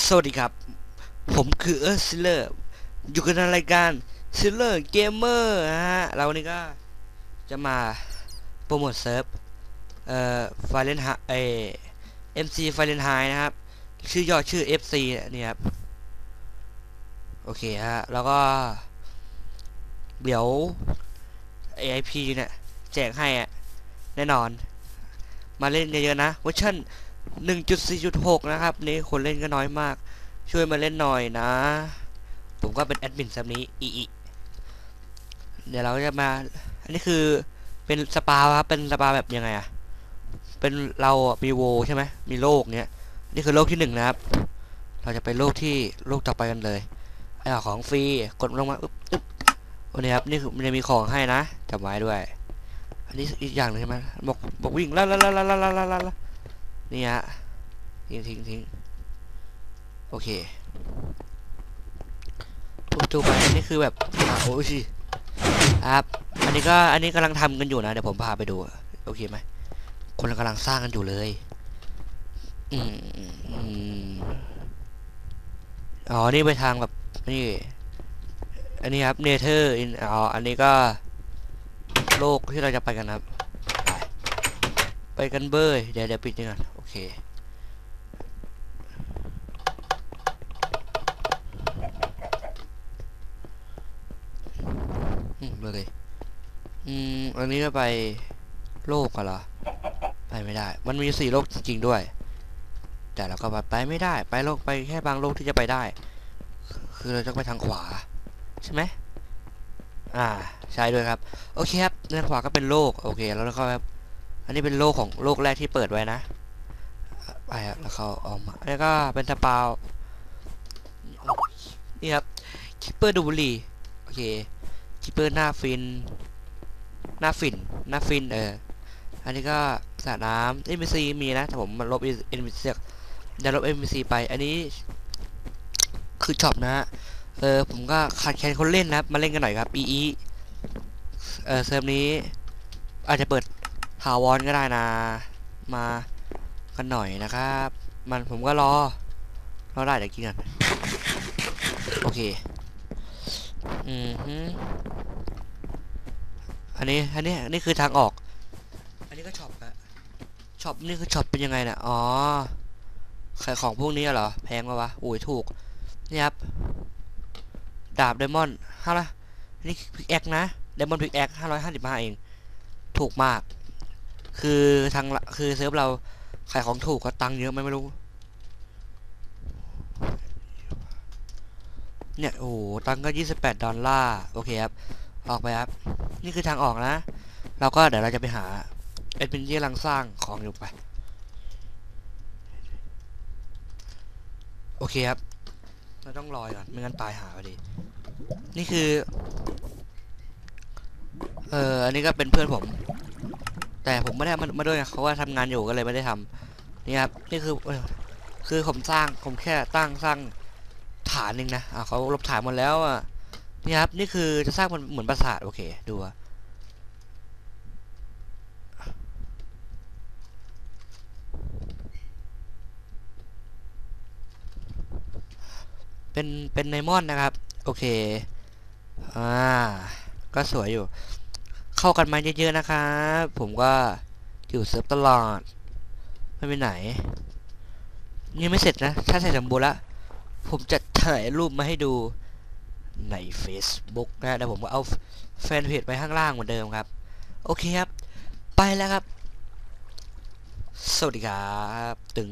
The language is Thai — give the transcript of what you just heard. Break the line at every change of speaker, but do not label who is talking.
สวัสดีครับ ผมคือเออร์ซิลเลอร์อยู่กันในรายการซิลเลอร์เกมเมอร์ฮะเราวันนี้ก็จะมาโปรโมทเซิร์ฟเอ่อไฟเลนไฮเอเอ็มซีไฟเลนไฮนะครับ ชื่อย่อชื่อ FC เนี่ยครับ โอเคฮะ แล้วก็ เดี๋ยว AIP เนี่ยแจกให้อะแน่นอน มาเล่นเยอะๆนะเวอร์ชัน 1.4.6 นะครับ นี่คนเล่นก็น้อยมาก ช่วยมาเล่นหน่อยนะ ผมก็เป็นแอดมินซันี้อีอีเดี๋ยวเราจะมา อันนี้คือเป็นสปาครับ เป็นสปาแบบยังไงอะเป็นเรามีโวใช่ไหมมีโลกเนี้ย นี่คือโลกที่หนึ่งนะครับ เราจะไปโลกที่โลกต่อไปกันเลยไอ้ของฟรีกดลงมาอึ๊บอึ๊บวันนี้ครับ นี่คือมันจะมีของให้นะจับไว้ด้วย อันนี้อีกอย่างหนึ่งใช่ไหมบอกบอกวิ่งล่าล่าล่าล่าล่าล่าล่า นี่ฮะทิ้งทิ้งทิ้งโอเคปุ๊บจูไปอันนี้คือแบบอโอ้ยชิครับอันนี้ก็อันนี้กำลังทำกันอยู่นะเดี๋ยวผมพาไปดูโอเคไหมคนกำลังสร้างกันอยู่เลยอืมอ๋อนี่ไปทางแบบนี่อันนี้ครับเนเธอร์อ๋ออันนี้ก็โลกที่เราจะไปกันครับ ไปกันเบยเดี๋ยวเดี๋ยวปิดนี่ก่อน เค อืมเลย อืม อันนี้ก็ไปโลกกันเหรอ ไปไม่ได้ มันมีสี่โลกจริงๆด้วย แต่เราก็ไปไปไม่ได้ ไปโลกไปแค่บางโลกที่จะไปได้ คือเราต้องไปทางขวา ใช่ไหมอ่า ใช่ด้วยครับ โอเคครับด้านขวาก็เป็นโลก โอเค แล้วก็ครับอันนี้เป็นโลกของโลกแรกที่เปิดไว้นะ ไปครับแล้วเขาออกมาแล้วก็เป็นสปานี่ครับคิปเปอร์ดูบุรีโอเคคิปเปอร์หน้าฟิน หน้าฟิน หน้าฟินเอออันนี้ก็สระน้ำเอ็มซีมีนะแต่ผมมันลบเอ็มซีเดี๋ยวลบเอ็มซีไป อันนี้ คือช็อปนะฮะเออผมก็ขาดแคลนคนเล่นนะมาเล่นกันหน่อยครับอีอีเออเซิร์ฟนี้ อาจจะเปิดถาวรก็ได้นะ มา กันหน่อยนะครับ มันผมก็รอรอได้เดี๋ยวกินกันโอเคอืมฮึอันนี้อันนี้อันนี้คือทางออก อันนี้ก็ช็อปอะช็อปนี่คือช็อปเป็นยังไงนะอ๋อขายของพวกนี้เหรอ แพงปะวะโอ้ยถูกนี่ครับดาบไดมอนด์ห้าละนี่พิกแอคนะไดมอนด์พิกแอคห้าร้อยห้าสิบห้าเอง ถูกมาก คือทางคือเซิร์ฟเรา ขายของถูกก็ตังค์เยอะไหมไม่รู้ เนี่ยโอ้โหตังค์ก็ยี่สิบแปดดอลลาร์โอเคครับ ออกไปครับ นี่คือทางออกนะ เราก็เดี๋ยวเราจะไปหาเอ็ดเป็นที่กำลังสร้างของอยู่ไป โอเคครับ เราต้องรอยก่อนไม่งั้นตายหาพอดี นี่คือ เอออันนี้ก็เป็นเพื่อนผม แต่ผมไม่ได้มามาด้วยนะเขาว่าทำงานอยู่ก็เลยไม่ได้ทำนี่ครับนี่คือคือผมสร้างผมแค่ตั้งสร้างฐานหนึ่งนะอ่าเขาลบฐานหมดแล้วอะนี่ครับนี่คือจะสร้างมันเหมือนปราสาทโอเคดูเป็นเป็นไนมอนนะครับ โอเค อ่า ก็สวยอยู่ เข้ากันมาเยอะๆนะครับผมก็อยู่เซิร์ฟตลอดไม่ไปไหนนี่ไม่เสร็จนะถ้าเสร็จสมบูรณ์ล้วผมจะถ่ายรูปมาให้ดูใน Facebook นะเดี๋ยวผมก็เอาแฟนเพจไปข้างล่างเหมือนเดิมครับ โอเคครับ ไปแล้วครับ สวัสดีครับตึง